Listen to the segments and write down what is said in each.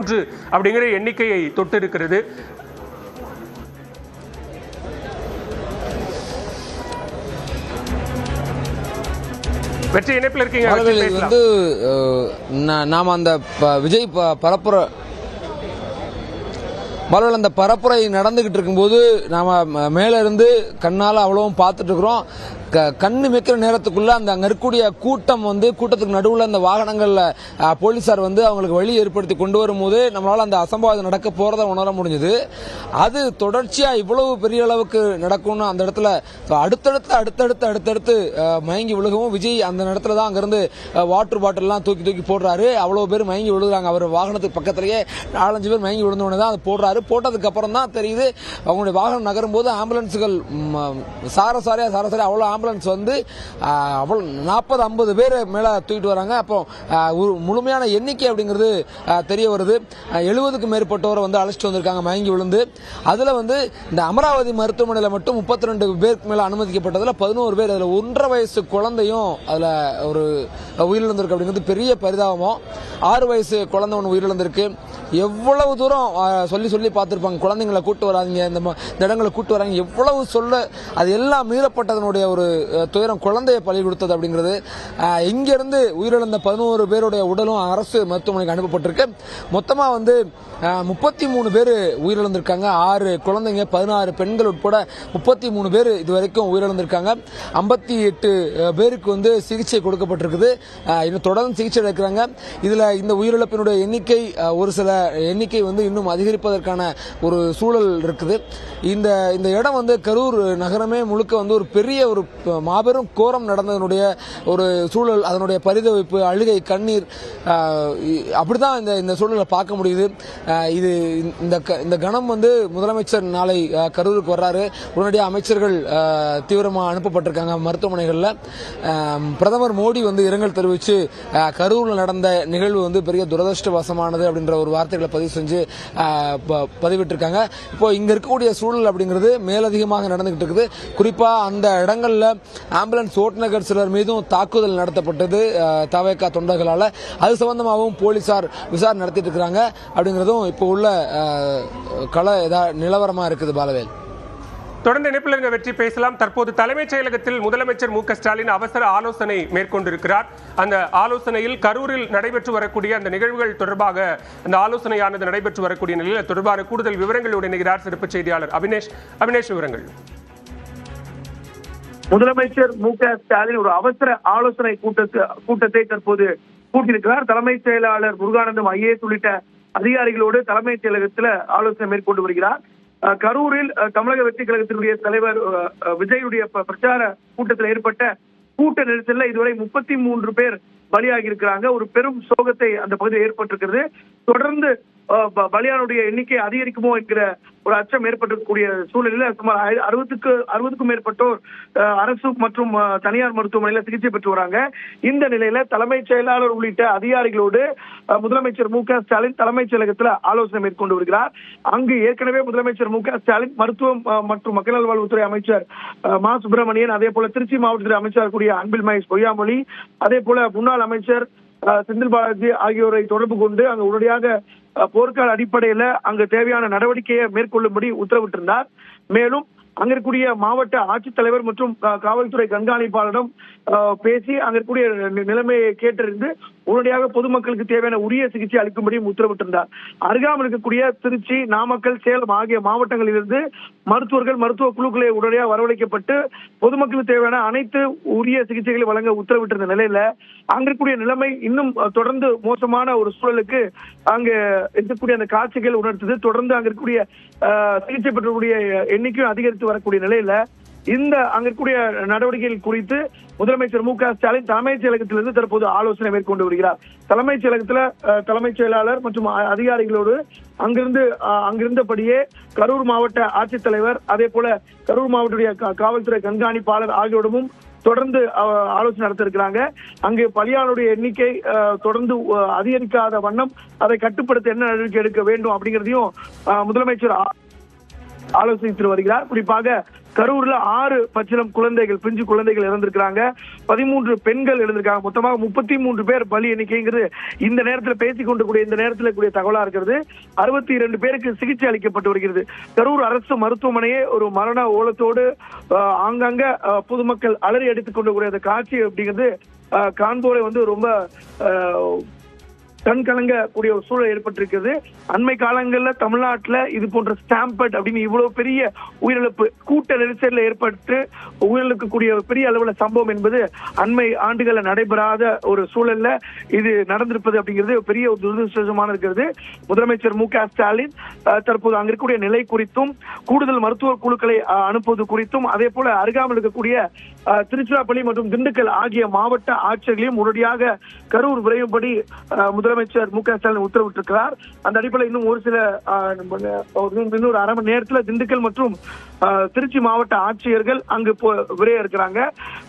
மூன்று அப்படிங்கிற எண்ணிக்கையை தொட்டு இருக்கிறது வெற்றி இணைப்பில் இருக்கீங்க. வந்து நாம அந்த விஜய் ப- பரப்புர பாலவேல் அந்த பரப்புரை நடந்துகிட்டு இருக்கும்போது நாம மேல இருந்து கண்ணால அவ்வளவும் பார்த்துட்டு இருக்கிறோம் கண்ணு வைக்கிற நேரத்துக்குள்ள அந்த அங்க இருக்கக்கூடிய கூட்டம் வந்து கூட்டத்துக்கு நடுவுல அந்த வாகனங்கள்ல போலீஸார் போலீசார் வந்து அவங்களுக்கு வழி ஏற்படுத்தி கொண்டு வரும்போது நம்மளால அந்த அசம்பாவிதம் நடக்க போறத உணர முடிஞ்சது. அது தொடர்ச்சியா இவ்வளவு பெரிய அளவுக்கு நடக்கும்னு அந்த இடத்துல அடுத்தடுத்து அடுத்தடுத்து அடுத்தடுத்து மயங்கி விழுகவும் விஜய் அந்த இடத்துல தான் அங்கிருந்து வாட்டர் பாட்டில்லாம் தூக்கி தூக்கி போடுறாரு. அவ்வளவு பேர் மயங்கி விழுகிறாங்க. அவர் வாகனத்துக்கு பக்கத்திலேயே நாலஞ்சு பேர் மயங்கி விழுந்தோடனே தான் அதை போடுறாரு. போட்டதுக்கு அப்புறம் தான் தெரியுது அவங்களுடைய வாகனம் நகரும் போது ஆம்புலன்ஸுகள் ம், சாரசாரியா சாரசாரியா அவ்வளோ ஆம்புலன்ஸ் வந்து அவ்வளோ நாற்பது ஐம்பது பேர் மேலே தூக்கிட்டு வராங்க. அப்போ ஒரு முழுமையான எண்ணிக்கை அப்படிங்கிறது தெரிய வருது. எழுபதுக்கும் மேற்பட்டோரை வந்து அழைச்சிட்டு வந்திருக்காங்க மயங்கி விழுந்து. அதில் வந்து இந்த அமராவதி மருத்துவமனையில் மட்டும் முப்பத்தி ரெண்டு பேருக்கு மேலே அனுமதிக்கப்பட்டதில் பதினோரு பேர். அதில் ஒன்றரை வயசு குழந்தையும் அதில் ஒரு உயிரிழந்திருக்கு அப்படிங்கிறது பெரிய பரிதாபம். ஆறு வயசு குழந்தை ஒன்று உயிரிழந்திருக்கு. எவ்வளவு தூரம் சொல்லி சொல்லி பார்த்துருப்பாங்க. குழந்தைங்களை கூட்டு வராதீங்க இந்த ம- இந்த இடங்களை கூட்டு வராங்க எவ்வளவு சொல்ல அது எல்லாம் மீறப்பட்டதனுடைய ஒரு துயரம் குழந்தையை பலி கொடுத்தது அப்படிங்கிறது இங்கேருந்து உயிரிழந்த பதினோரு பேருடைய உடலும் அரசு மருத்துவமனைக்கு அனுப்பப்பட்டிருக்கு. மொத்தமாக வந்து முப்பத்தி மூணு பேர் உயிரிழந்திருக்காங்க. ஆறு குழந்தைங்க பதினாறு பெண்கள் உட்பட முப்பத்தி மூணு பேர் இது வரைக்கும் உயிரிழந்திருக்காங்க. ஐம்பத்தி எட்டு பேருக்கு வந்து சிகிச்சை கொடுக்கப்பட்டிருக்குது. இன்னும் தொடர்ந்து சிகிச்சை எடுக்கிறாங்க. இதில் இந்த உயிரிழப்பினுடைய எண்ணிக்கை ஒரு சில எண்ணிக்கை வந்து இன்னும் அதிகரிப்பதற்கான ஒரு சூழல் இருக்குது. இந்த இந்த இடம் வந்து கரூர் நகரமே முழுக்க வந்து ஒரு பெரிய ஒரு மாபெரும் கோரம் நடந்ததனுடைய ஒரு சூழல் அதனுடைய பரிதவிப்பு அழுகை கண்ணீர் அப்படிதான் இந்த இந்த சூழலை பார்க்க முடியுது. இது இந்த க- இந்த கணம் வந்து முதலமைச்சர் நாளை கரூருக்கு வர்றாரு. உடனடியாக அமைச்சர்கள் தீவிரமாக அனுப்பப்பட்டிருக்காங்க மருத்துவமனைகளில். பிரதமர் மோடி வந்து இரங்கல் தெரிவித்து கரூரில் நடந்த நிகழ்வு வந்து பெரிய துரதிருஷ்டவசமானது அப்படின்ற ஒரு வார்த்தை வார்த்தைகளை பதிவு செஞ்சு ப- பதிவிட்டிருக்காங்க. இப்போ இங்கே இருக்கக்கூடிய சூழல் அப்படிங்கிறது மேலதிகமாக நடந்துகிட்டு இருக்குது. குறிப்பாக அந்த இடங்களில் ஆம்புலன்ஸ் ஓட்டுநர்கள் சிலர் மீதும் தாக்குதல் நடத்தப்பட்டது தவேக்கா தவேகா அது சம்பந்தமாகவும் போலீசார் விசாரணை நடத்திட்டு இருக்கிறாங்க. அப்படிங்கிறதும் இப்போ உள்ள கள நிலவரமாக இருக்குது பாலவேல். தொடர்ந்து இணைப்பில் இருங்க வெற்றி பேசலாம். தற்போது தலைமைச் செயலகத்தில் முதலமைச்சர் மு க ஸ்டாலின் அவசர ஆலோசனை மேற்கொண்டிருக்கிறார். அந்த ஆலோசனையில் கரூரில் நடைபெற்று வரக்கூடிய அந்த நிகழ்வுகள் தொடர்பாக அந்த ஆலோசனையானது நடைபெற்று வரக்கூடிய நிலையில் தொடர்பான கூடுதல் விவரங்களோடு இணைகிறார் சிறப்பு செய்தியாளர் அபினேஷ். அபினேஷ் விவரங்கள். முதலமைச்சர் மு க ஸ்டாலின் ஒரு அவசர ஆலோசனை கூட்டத்து கூட்டத்தை தற்போது கூட்டியிருக்கிறார். தலைமைச் செயலாளர் முருகானந்தம் ஐஏஎஸ் உள்ளிட்ட அதிகாரிகளோடு தலைமைச் செயலகத்தில் ஆலோசனை மேற்கொண்டு வருகிறார். கரூரில் தமிழக வெற்றி கழகத்தினுடைய தலைவர் அஹ், விஜயுடைய ப- பிரச்சார கூட்டத்தில் ஏற்பட்ட கூட்ட நெரிசல்ல இதுவரை முப்பத்தி மூன்று பேர் பலியாகி இருக்கிறாங்க ஒரு பெரும் சோகத்தை அந்த பகுதியில் ஏற்பட்டிருக்கிறது. தொடர்ந்து பலியானுடைய எண்ணிக்கை அதிகரிக்குமோ என்கிற ஒரு அச்சம் ஏற்பட்டிருக்கக்கூடிய சூழலில் சுமார் அறுபதுக்கு அறுபதுக்கும் மேற்பட்டோர் அரசு மற்றும் தனியார் மருத்துவமனையில சிகிச்சை பெற்று வராங்க. இந்த நிலையில தலைமைச் செயலாளர் உள்ளிட்ட அதிகாரிகளோடு முதலமைச்சர் மு க ஸ்டாலின் தலைமைச் செயலகத்துல ஆலோசனை மேற்கொண்டு வருகிறார். அங்கு ஏற்கனவே முதலமைச்சர் மு க ஸ்டாலின் மருத்துவம் மற்றும் மக்கள் நல்வாழ்வுத்துறை அமைச்சர் மா. சுப்பிரமணியன் அதே போல திருச்சி மாவட்டத்துறை அமைச்சர் கூடிய அன்பில் மகேஷ் பொய்யாமொழி அதே போல முன்னாள் அமைச்சர் செந்தில் பாலாஜி ஆகியோரை தொடர்பு கொண்டு அங்கு உடனடியாக போர்க்கால அடிப்படையில அங்கு தேவையான நடவடிக்கையை மேற்கொள்ளும்படி உத்தரவிட்டிருந்தார். மேலும் அங்க இருக்கக்கூடிய மாவட்ட ஆட்சித்தலைவர் மற்றும் காவல்துறை கண்காணிப்பாளரிடம் பேசி அங்க இருக்கக்கூடிய நிலைமையை கேட்டறிந்து உடனடியாக பொதுமக்களுக்கு தேவையான உரிய சிகிச்சை அளிக்கும்படியும் உத்தரவிட்டிருந்தார். அருகாமல் இருக்கக்கூடிய திருச்சி நாமக்கல் சேலம் ஆகிய மாவட்டங்களிலிருந்து மருத்துவர்கள் மருத்துவ குழுக்களை உடனடியாக வரவழைக்கப்பட்டு பொதுமக்களுக்கு தேவையான அனைத்து உரிய சிகிச்சைகளை வழங்க உத்தரவிட்டிருந்த நிலையில அங்க இருக்கக்கூடிய நிலைமை இன்னும் தொடர்ந்து மோசமான ஒரு சூழலுக்கு அங்க இருக்கக்கூடிய அந்த காட்சிகள் உணர்த்தது தொடர்ந்து அங்க இருக்கக்கூடிய அஹ், சிகிச்சை பெற்றக்கூடிய எண்ணிக்கையும் அதிகரித்து வரக்கூடிய நிலையில இந்த அங்க இருக்கக்கூடிய நடவடிக்கைகள் குறித்து முதலமைச்சர் மு க ஸ்டாலின் தலைமைச் செயலகத்திலிருந்து தற்போது ஆலோசனை மேற்கொண்டு வருகிறார். தலைமைச் செயலகத்துல தலைமைச் செயலாளர் மற்றும் அதிகாரிகளோடு அங்கிருந்து அங்கிருந்தபடியே கரூர் மாவட்ட ஆட்சித்தலைவர் அதே போல கரூர் மாவட்ட காவல்துறை கண்காணிப்பாளர் ஆகியோரிடமும் தொடர்ந்து ஆலோசனை நடத்திருக்கிறாங்க. அங்கு பலியானுடைய எண்ணிக்கை தொடர்ந்து அதிகரிக்காத வண்ணம் அதை கட்டுப்படுத்த என்ன நடவடிக்கை எடுக்க வேண்டும் அப்படிங்கிறதையும் முதலமைச்சர் ஆலோசித்து வருகிறார். குறிப்பாக கரூர்ல ஆறு பச்சிலம் குழந்தைகள் பிஞ்சு குழந்தைகள் இறந்திருக்கிறாங்க. பதிமூன்று பெண்கள் இறந்திருக்காங்க. மொத்தமாக முப்பத்தி மூன்று பேர் பலி எண்ணிக்கைங்கிறது இந்த நேரத்தில் பேசிக் கொண்டு கூடிய இந்த நேரத்தில் கூடிய தகவலா இருக்கிறது. அறுபத்தி இரண்டு பேருக்கு சிகிச்சை அளிக்கப்பட்டு வருகிறது. கரூர் அரசு மருத்துவமனையே ஒரு மரண ஓலத்தோடு ஆங்காங்க பொதுமக்கள் அலறி அடித்துக் கொண்டு கூடிய அந்த காட்சி அப்படிங்கிறது காண்போரை வந்து ரொம்ப கண் கூடிய ஒரு சூழல் ஏற்பட்டிருக்கிறது. அண்மை காலங்களில் தமிழ்நாட்டுல இது போன்ற ஸ்டாம்பட் அப்படின்னு இவ்வளவு பெரிய உயிரிழப்பு கூட்ட நெரிசலில் ஏற்பட்டு உயிரிழக்கக்கூடிய பெரிய அளவுல சம்பவம் என்பது அண்மை ஆண்டுகளில் நடைபெறாத ஒரு சூழல்ல இது நடந்திருப்பது அப்படிங்கிறது பெரிய ஒரு துரதிருஷ்டமான இருக்கிறது. முதலமைச்சர் மு க ஸ்டாலின் தற்போது அங்க இருக்கக்கூடிய நிலை குறித்தும் கூடுதல் மருத்துவ குழுக்களை அனுப்புவது குறித்தும் அதே போல அருகாமல் இருக்கக்கூடிய திருச்சிராப்பள்ளி மற்றும் திண்டுக்கல் ஆகிய மாவட்ட ஆட்சியர்களையும் உடனடியாக கரூர் விரைவுபடி அஹ், முதலமைச்சர் மு க ஸ்டாலின் உத்தரவிட்டிருக்கிறார். அந்த அடிப்படையில் இன்னும் ஒரு சில இன்னொரு அரை மணி நேரத்தில் திண்டுக்கல் மற்றும் திருச்சி மாவட்ட ஆட்சியர்கள் அங்கு விரைய இருக்கிறாங்க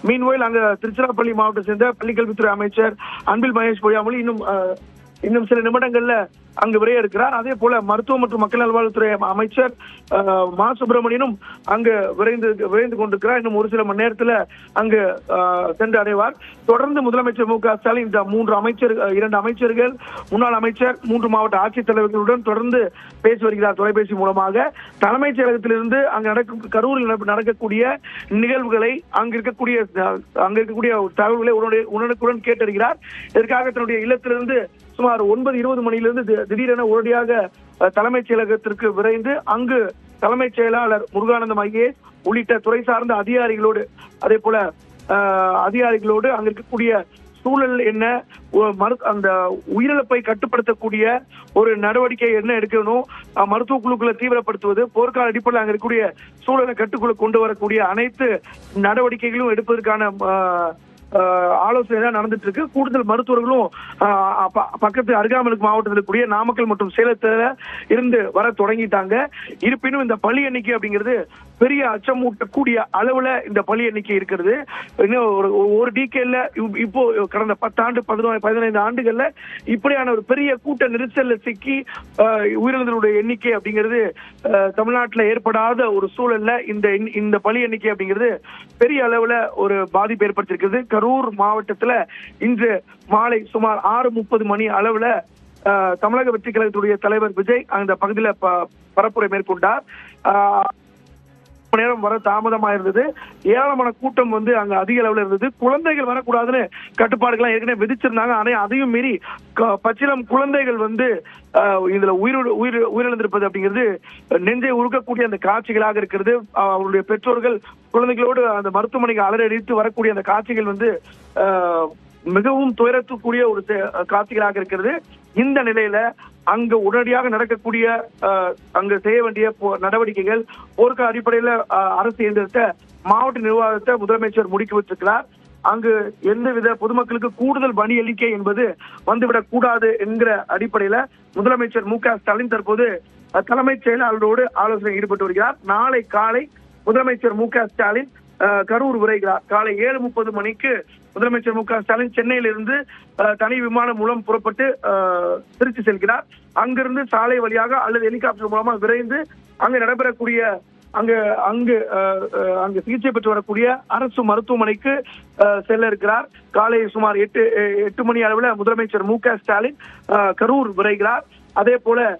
மீன்வயில் அங்கு திருச்சிராப்பள்ளி மாவட்டத்தை சேர்ந்த பள்ளிக்கல்வித்துறை அமைச்சர் அன்பில் மகேஷ் பொய்யாமொழி இன்னும் இன்னும் சில நிமிடங்கள்ல அங்கு விரைய இருக்கிறார் அதே போல மருத்துவ மற்றும் மக்கள் நல்வாழ்வுத்துறை அமைச்சர் மா. சுப்பிரமணியனும் அங்கு விரைந்து விரைந்து கொண்டிருக்கிறார். இன்னும் ஒரு சில மணி நேரத்துல அங்கு சென்று அடைவார். தொடர்ந்து முதலமைச்சர் மு. க. ஸ்டாலின் இந்த மூன்று அமைச்சர் இரண்டு அமைச்சர்கள் முன்னாள் அமைச்சர் மூன்று மாவட்ட ஆட்சித்தலைவர்களுடன் தொடர்ந்து பேசி வருகிறார் தொலைபேசி மூலமாக. தலைமைச் செயலகத்திலிருந்து அங்கு நடக்கும் கரூரில் நடக்கக்கூடிய நிகழ்வுகளை அங்கு இருக்கக்கூடிய அங்கு இருக்கக்கூடிய தகவல்களை உடனுக்குடன் கேட்டறிகிறார். இதற்காக தன்னுடைய இல்லத்திலிருந்து சுமார் ஒன்பது இருபது மணியிலிருந்து திடீரென உடனடியாக தலைமைச் செயலகத்திற்கு விரைந்து அங்கு தலைமைச் செயலாளர் முருகானந்தம் ஐஏஎஸ் உள்ளிட்ட துறை சார்ந்த அதிகாரிகளோடு அதே போல அதிகாரிகளோடு அங்க இருக்கக்கூடிய சூழல் என்ன மரு- அந்த உயிரிழப்பை கட்டுப்படுத்தக்கூடிய ஒரு நடவடிக்கை என்ன எடுக்கணும் மருத்துவ குழுக்களை தீவிரப்படுத்துவது போர்க்கால அடிப்படையில் அங்க இருக்கக்கூடிய சூழலை கட்டுக்குள்ள கொண்டு வரக்கூடிய அனைத்து நடவடிக்கைகளும் எடுப்பதற்கான ஆலோசனை தான் நடந்துட்டு இருக்கு கூடுதல் மருத்துவர்களும் ஆஹ் பக்கத்து அருகாமலுக்கு மாவட்டத்தில் இருக்கக்கூடிய நாமக்கல் மற்றும் சேலத்துல இருந்து வர தொடங்கிட்டாங்க. இருப்பினும் இந்த பள்ளி எண்ணிக்கை அப்படிங்கிறது பெரிய அச்சமூட்டக்கூடிய அளவுல இந்த பலி எண்ணிக்கை இருக்கிறது. இன்னும் ஒரு ஒரு டிகேல இப்போ கடந்த பத்தாண்டு பதினோரு பதினைந்து ஆண்டுகள்ல இப்படியான ஒரு பெரிய கூட்ட நெரிசல்ல சிக்கி உயிரிழந்தவருடைய எண்ணிக்கை அப்படிங்கிறது தமிழ்நாட்டில் ஏற்படாத ஒரு சூழல்ல இந்த எண்- இந்த பலி எண்ணிக்கை அப்படிங்கிறது பெரிய அளவுல ஒரு பாதிப்பு ஏற்படுத்தியிருக்கிறது. கரூர் மாவட்டத்துல இன்று மாலை சுமார் ஆறு முப்பது மணி அளவுல தமிழக வெற்றி கழகத்துடைய தலைவர் விஜய் அந்த பகுதியில ப- பரப்புரை மேற்கொண்டார். ஆஹ் நேரம் வர தாமதமா இருந்தது. ஏராளமான கூட்டம் வந்து அங்க அதிக அளவுல இருந்தது. குழந்தைகள் வரக்கூடாதுன்னு கட்டுப்பாடுகள்லாம் ஏற்கனவே விதிச்சிருந்தாங்க. ஆனா அதையும் மீறி க- குழந்தைகள் வந்து இதுல உயிர் உயிர் உயிரிழந்திருப்பது அப்படிங்கிறது நெஞ்சை உருக்கக்கூடிய அந்த காட்சிகளாக இருக்கிறது. அவருடைய பெற்றோர்கள் குழந்தைகளோடு அந்த மருத்துவமனைக்கு அலறடித்து வரக்கூடிய அந்த காட்சிகள் வந்து மிகவும் துயரத்துக்கூடிய ஒரு காட்சிகளாக இருக்கிறது. இந்த நிலையில அங்கு உடனடியாக நடக்கக்கூடிய அங்கு செய்ய வேண்டிய போ- நடவடிக்கைகள் போர்க்க அடிப்படையில அரசு இயந்திரத்தை மாவட்ட நிர்வாகத்தை முதலமைச்சர் முடுக்கி வச்சிருக்கிறார் அங்கு எந்தவித பொதுமக்களுக்கு கூடுதல் பணி எண்ணிக்கை என்பது வந்துவிடக் கூடாது என்கிற அடிப்படையில முதலமைச்சர் மு க ஸ்டாலின் தற்போது தலைமைச் செயலாளரோடு ஆலோசனை ஈடுபட்டு வருகிறார். நாளை காலை முதலமைச்சர் மு க ஸ்டாலின் கரூர் விரைகிறார். காலை ஏழு முப்பது மணிக்கு முதலமைச்சர் மு க ஸ்டாலின் சென்னையிலிருந்து தனி விமானம் மூலம் புறப்பட்டு திருச்சி செல்கிறார். அங்கிருந்து சாலை வழியாக அல்லது ஹெலிகாப்டர் மூலமா விரைந்து அங்கு நடைபெறக்கூடிய அங்கு அங்கு அங்கு சிகிச்சை பெற்று வரக்கூடிய அரசு மருத்துவமனைக்கு செல்ல இருக்கிறார். காலை சுமார் எட்டு எட்டு மணி அளவில் முதலமைச்சர் மு க ஸ்டாலின் கரூர் விரைகிறார். அதே போல